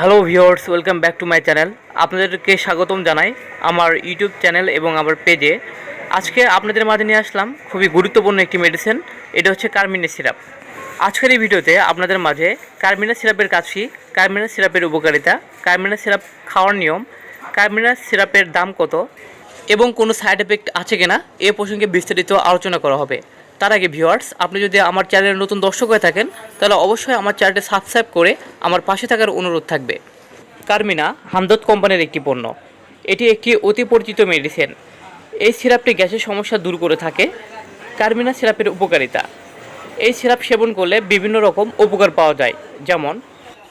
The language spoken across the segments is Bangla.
Hello viewers welcome back to my channel আপনাদেরকে স্বাগতম জানাই আমার ইউটিউব চ্যানেল এবং আমার পেজে আজকে আপনাদের মাঝে নিয়ে আসলাম খুবই গুরুত্বপূর্ণ একটি মেডিসিন এটা হচ্ছে কার্মিনে সিরাপ আজকের এই ভিডিওতে আপনাদের মাঝে কার্মিনা সিরাপের কাছি কার্মিনা সিরাপের উপকারিতা কার্মিনা সিরাপ খাওয়ার নিয়ম কার্মিনা সিরাপের দাম কত এবং কোনো সাইড এফেক্ট আছে কিনা এ প্রসঙ্গে বিস্তারিত আলোচনা করা হবে। তার আগে ভিউয়ার্স আপনি যদি আমার চ্যানেলের নতুন দর্শক হয়ে থাকেন, তাহলে অবশ্যই আমার চ্যানেলটি সাবস্ক্রাইব করে আমার পাশে থাকার অনুরোধ থাকবে। কার্মিনা, হামদত কোম্পানির একটি পণ্য। এটি একটি অতি পরিচিত মেডিসিন এই সিরাপটি গ্যাসের সমস্যা দূর করে থাকে। কার্মিনা সিরাপের উপকারিতা। এই সিরাপ সেবন করলে বিভিন্ন রকম উপকার পাওয়া যায়। যেমন,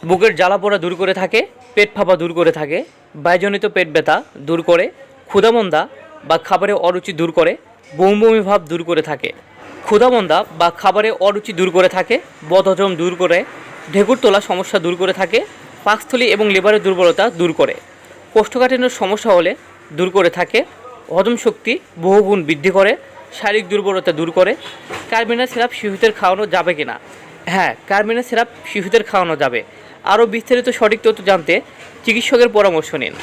বুকের জ্বালা পোড়া দূর করে থাকে, পেট ফাঁপা দূর করে থাকে, বায়জনিত পেট ব্যথা দূর করে, ক্ষুধামন্দা বা খাবারে অরুচি দূর করে, বমি বমি ভাব দূর করে থাকে। ক্ষুধামন্দা বা খাবারে অরুচি দূর করে থাকে, বদহজম দূর করে, ঢেকুর তোলা সমস্যা দূর করে থাকে, পাকস্থলী এবং লিভারের দুর্বলতা দূর করে। কোষ্ঠকাঠিন্যের সমস্যা হলে দূর করে থাকে, হজম শক্তি বহুগুণ বৃদ্ধি করে, শারীরিক দুর্বলতা দূর করে। কার্বিনা সিরাপ শিশুদের খাওয়ানো যাবে কি না হ্যাঁ কার্বিনা সিরাপ শিশুদের খাওয়ানো যাবে। আরও বিস্তারিত সঠিক তথ্য জানতে চিকিৎসকের পরামর্শ নিন।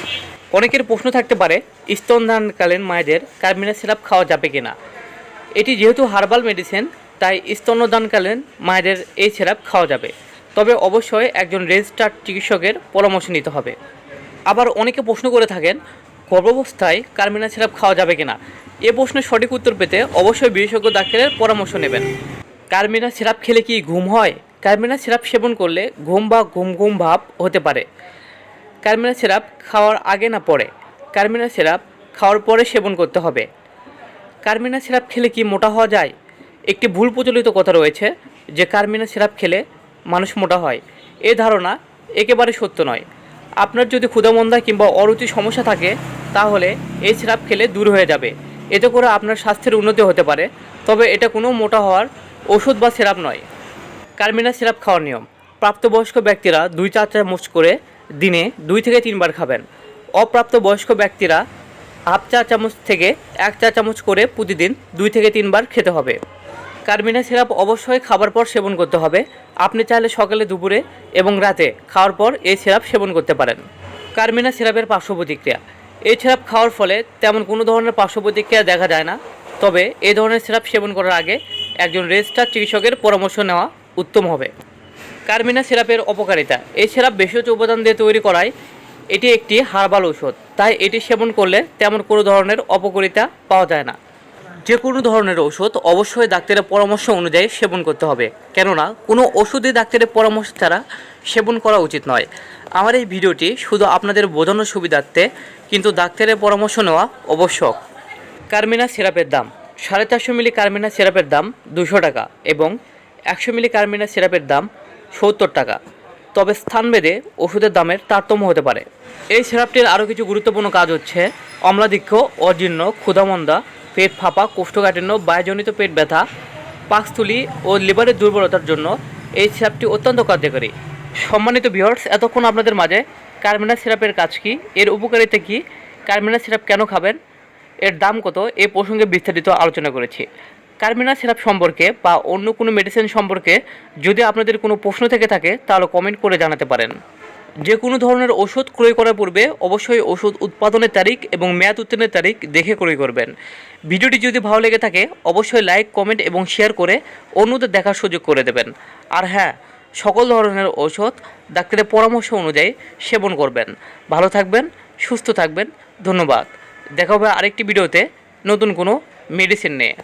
অনেকের প্রশ্ন থাকতে পারে স্তনদানকালীন মায়েদের কার্বিনা সিরাপ খাওয়া যাবে কি না এটি যেহেতু হার্বাল মেডিসিন, তাই স্তন্যদানকালীন মায়েদের এই সিরাপ খাওয়া যাবে। তবে অবশ্যই একজন রেজিস্টার্ড চিকিৎসকের পরামর্শ নিতে হবে। আবার অনেকে প্রশ্ন করে থাকেন, গর্ভাবস্থায় কার্মিনা সিরাপ খাওয়া যাবে কিনা? এ প্রশ্নের সঠিক উত্তর পেতে অবশ্যই বিশেষজ্ঞ ডাক্তারের পরামর্শ নেবেন। কার্মিনা সিরাপ খেলে কি ঘুম হয়? কার্মিনা সিরাপ সেবন করলে ঘুম বা ঘুম ঘুম ভাব হতে পারে। কার্মিনা সিরাপ খাওয়ার আগে না পরে? কার্মিনা সিরাপ খাওয়ার পরে সেবন করতে হবে। কার্মিনা সিরাপ খেলে কি মোটা হওয়া যায়? একটি ভুল প্রচলিত কথা রয়েছে যে কার্মিনা সিরাপ খেলে মানুষ মোটা হয়। এ ধারণা একেবারে সত্য নয়। আপনার যদি ক্ষুধামন্দা কিংবা অরুচি সমস্যা থাকে, তাহলে এই সিরাপ খেলে দূর হয়ে যাবে। এতে করে আপনার স্বাস্থ্যের উন্নতি হতে পারে। তবে এটা কোনো মোটা হওয়ার ওষুধ বা সিরাপ নয়। কার্মিনা সিরাপ খাওয়ার নিয়ম। প্রাপ্তবয়স্ক ব্যক্তিরা দুই চা চামচ করে দিনে দুই থেকে তিনবার খাবেন। অপ্রাপ্তবয়স্ক ব্যক্তিরা হাফ চা চামচ থেকে এক চা চামচ করে প্রতিদিন দুই থেকে তিনবার খেতে হবে। কার্মিনা সিরাপ অবশ্যই খাবার পর সেবন করতে হবে। আপনি চাইলে সকালে, দুপুরে এবং রাতে খাওয়ার পর এই সিরাপ সেবন করতে পারেন। কার্মিনা সিরাপের পার্শ্ব প্রতিক্রিয়া এই সিরাপ খাওয়ার ফলে তেমন কোনো ধরনের পার্শ্ব প্রতিক্রিয়া দেখা যায় না। তবে এই ধরনের সিরাপ সেবন করার আগে একজন রেজিস্টার চিকিৎসকের পরামর্শ নেওয়া উত্তম হবে। কার্মিনা সিরাপের অপকারিতা। এই সিরাপ ভেষজ উপাদান দিয়ে তৈরি করায় এটি একটি হার্বাল ঔষধ, তাই এটি সেবন করলে তেমন কোনো ধরনের অপকারিতা পাওয়া যায় না। যে কোনো ধরনের ওষুধ অবশ্যই ডাক্তারের পরামর্শ অনুযায়ী সেবন করতে হবে, কেননা কোনো ওষুধই ডাক্তারের পরামর্শ ছাড়া সেবন করা উচিত নয়। আমার এই ভিডিওটি শুধু আপনাদের বোঝানোর সুবিধার্থে, কিন্তু ডাক্তারের পরামর্শ নেওয়া আবশ্যক। কার্মিনা সিরাপের দাম, সাড়ে চারশো মিলি কার্মিনা সিরাপের দাম দুশো টাকা এবং একশো মিলি কার্মিনা সিরাপের দাম সত্তর টাকা। তবে স্থান স্থানভেদে ওষুধের দামের তারতম্য হতে পারে। এই সিরাপটির আরও কিছু গুরুত্বপূর্ণ কাজ হচ্ছে অম্লাধিক্য অজীর্ণ, ক্ষুধামন্দা, পেট ফাঁপা, কোষ্ঠকাঠিন্য, বায়ুজনিত পেট ব্যথা, পাকস্থলী ও লিভারের দুর্বলতার জন্য এই সিরাপটি অত্যন্ত কার্যকরী। সম্মানিত ভিউয়ার্স, এতক্ষণ আপনাদের মাঝে কার্মিনা সিরাপের কাজ কি, এর উপকারিতা কি, কার্মিনা সিরাপ কেন খাবেন, এর দাম কত, এ প্রসঙ্গে বিস্তারিত আলোচনা করেছি। কার্মিনা সিরাপ সম্পর্কে বা অন্য কোনো মেডিসিন সম্পর্কে যদি আপনাদের কোনো প্রশ্ন থেকে থাকে, তাহলে কমেন্ট করে জানাতে পারেন। যে কোনো ধরনের ওষুধ ক্রয় করার পূর্বে অবশ্যই ওষুধ উৎপাদনের তারিখ এবং মেয়াদ উত্তীর্ণের তারিখ দেখে ক্রয় করবেন। ভিডিওটি যদি ভালো লেগে থাকে, অবশ্যই লাইক কমেন্ট এবং শেয়ার করে অন্যদের দেখার সুযোগ করে দেবেন। আর হ্যাঁ সকল ধরনের ঔষধ ডাক্তারের পরামর্শ অনুযায়ী সেবন করবেন। ভালো থাকবেন, সুস্থ থাকবেন, ধন্যবাদ। দেখা হবে আরেকটি ভিডিওতে নতুন কোনো মেডিসিন নিয়ে।